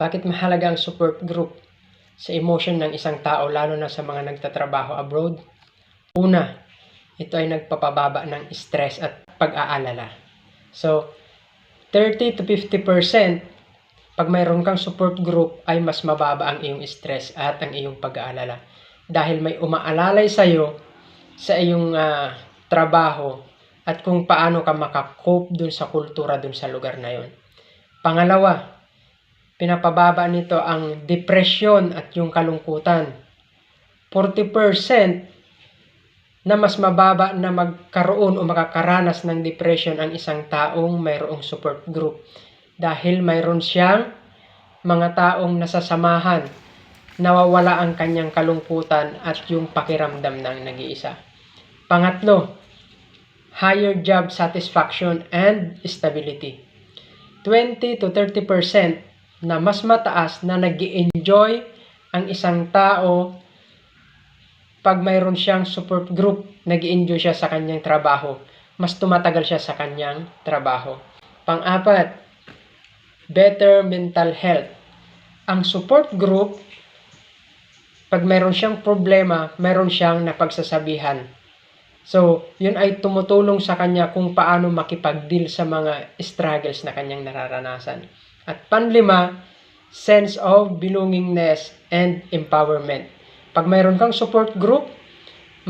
Bakit mahalaga ang support group sa emotion ng isang tao lalo na sa mga nagtatrabaho abroad? Una, ito ay nagpapababa ng stress at pag-aalala. So, 30 to 50% pag mayroon kang support group ay mas mababa ang iyong stress at ang iyong pag-aalala. Dahil may umaalalay sa iyo sa iyong ah, trabaho at kung paano ka makakope dun sa kultura dun sa lugar na yon. Pangalawa, pinapababa nito ang depression at yung kalungkutan. 40% na mas mababa na magkaroon o makakaranas ng depression ang isang taong mayroong support group dahil mayroon siyang mga taong nasasamahan nawawala ang kanyang kalungkutan at yung pakiramdam ng nag-iisa. Pangatlo, higher job satisfaction and stability. 20 to 30% na mas mataas na nag enjoy ang isang tao pag mayroon siyang support group, nag enjoy siya sa kanyang trabaho. Mas tumatagal siya sa kanyang trabaho. Pang-apat, better mental health. Ang support group, pag mayroon siyang problema, mayroon siyang napagsasabihan. So, yun ay tumutulong sa kanya kung paano makipag-deal sa mga struggles na kanyang nararanasan. At panlima, sense of belongingness and empowerment. Pag mayroon kang support group,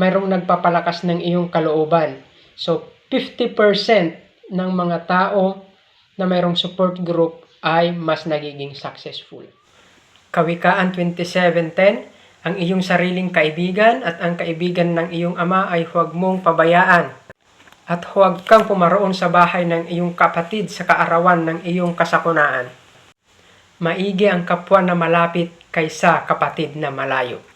mayroong nagpapalakas ng iyong kalooban. So, 50% ng mga tao na mayroong support group ay mas nagiging successful. Kawikaan 27.10 Ang iyong sariling kaibigan at ang kaibigan ng iyong ama ay huwag mong pabayaan. At huwag kang pumaroon sa bahay ng iyong kapatid sa kaarawan ng iyong kasakunaan. Maigi ang kapwa na malapit kaysa kapatid na malayo.